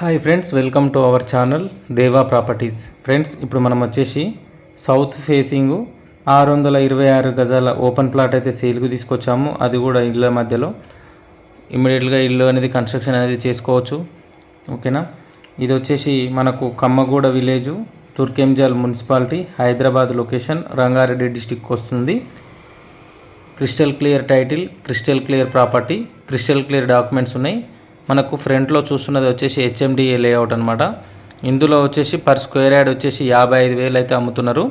Hi friends welcome to our channel Deva properties friends ఇప్పుడు మనం వచ్చేసి సౌత్ ఫేసింగ్ ఆరు వందల ఇరవై ఆరు గజాల ఓపెన్ ప్లాట్ అయితే సేల్కి తీసుకొచ్చాము. అది కూడా ఇళ్ళ మధ్యలో. ఇమ్మీడియట్గా ఇల్లు అనేది కన్స్ట్రక్షన్ అనేది చేసుకోవచ్చు. ఓకేనా ఇది వచ్చేసి మనకు Kammaguda village Turkayamjal municipality Hyderabad location Rangareddy district వస్తుంది. Crystal clear title crystal clear property crystal clear documents ఉన్నాయి. మనకు ఫ్రంట్లో చూస్తున్నది వచ్చేసి హెచ్ఎండిఏ లేఅవుట్ అనమాట ఇందులో వచ్చేసి పర్ స్క్వేర్ యార్డ్ వచ్చేసి యాభై ఐదు వేలు అయితే అమ్ముతున్నారు.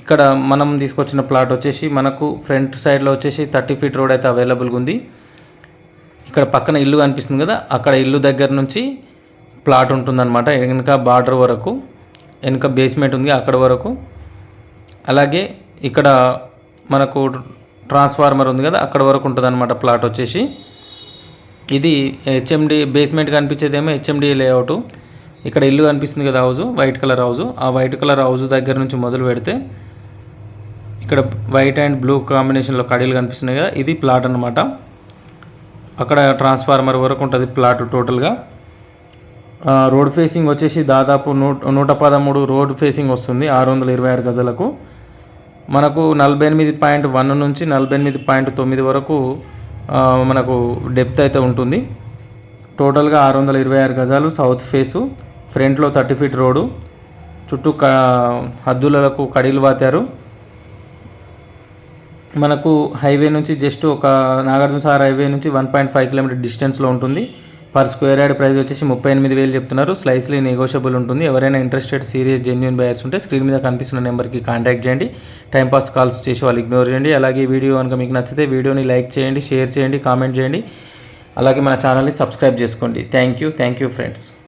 ఇక్కడ మనం తీసుకొచ్చిన ప్లాట్ వచ్చేసి మనకు ఫ్రంట్ సైడ్లో వచ్చేసి థర్టీ ఫీట్ రోడ్ అయితే అవైలబుల్గా ఉంది. ఇక్కడ పక్కన ఇల్లు కనిపిస్తుంది కదా అక్కడ ఇల్లు దగ్గర నుంచి ప్లాట్ ఉంటుందన్నమాట వెనుక బార్డర్ వరకు వెనుక బేస్మెంట్ ఉంది అక్కడ వరకు. అలాగే ఇక్కడ మనకు ట్రాన్స్ఫార్మర్ ఉంది కదా అక్కడ వరకు ఉంటుంది ప్లాట్ వచ్చేసి. ఇది హెచ్ఎండి బేస్మెంట్ కనిపించేదేమో హెచ్ఎండి లేఅవుట్ ఇక్కడ ఇల్లు కనిపిస్తుంది కదా హౌజు వైట్ కలర్ హౌజు ఆ వైట్ కలర్ హౌజు దగ్గర నుంచి మొదలు పెడితే ఇక్కడ వైట్ అండ్ బ్లూ కాంబినేషన్లో కడీలు కనిపిస్తున్నాయి కదా ఇది ప్లాట్ అనమాట అక్కడ ట్రాన్స్ఫార్మర్ వరకు ఉంటుంది ప్లాట్ టోటల్గా రోడ్ ఫేసింగ్ వచ్చేసి దాదాపు నూట నూట పదమూడు రోడ్ ఫేసింగ్ వస్తుంది ఆరు వందల ఇరవై ఆరు గజలకు. మనకు నలభై ఎనిమిది పాయింట్ వన్ నుంచి నలభై ఎనిమిది పాయింట్ తొమ్మిది వరకు మనకు డెప్త్ అయితే ఉంటుంది. టోటల్గా ఆరు వందల ఇరవై ఆరు గజాలు సౌత్ ఫేసు ఫ్రంట్లో థర్టీ ఫీట్ రోడ్డు చుట్టూ క హద్దులకు కడీలు వాతారు. మనకు హైవే నుంచి జస్ట్ ఒక నాగార్జున సార్ హైవే నుంచి వన్ పాయింట్ ఫైవ్ కిలోమీటర్ డిస్టెన్స్లో ఉంటుంది. పర్ స్క్వేర్ యార్డ్ ప్రైస్ వచ్చేసి ముప్పై ఎనిమిది వేలు చెప్తున్నారు. స్లైస్లీ నెగోషియబుల్ ఉంటుంది. ఎవరైనా ఇంట్రెస్టెడ్ సీరియస్ జెన్యున్ బయర్స్ ఉంటే స్క్రీన్ మీద కనిపిస్తున్న నెంబర్కి కాంటాక్ట్ చేయండి. టైంపాస్ కాల్స్ చేసి వాళ్ళు ఇగ్నోర్ చేయండి. అలాగే వీడియో కనుక మీకు నచ్చితే వీడియోని లైక్ చేయండి షేర్ చేయండి కామెంట్ చేయండి. అలాగే మన ఛానల్ని సబ్స్క్రైబ్ చేసుకోండి. Thank you thank you friends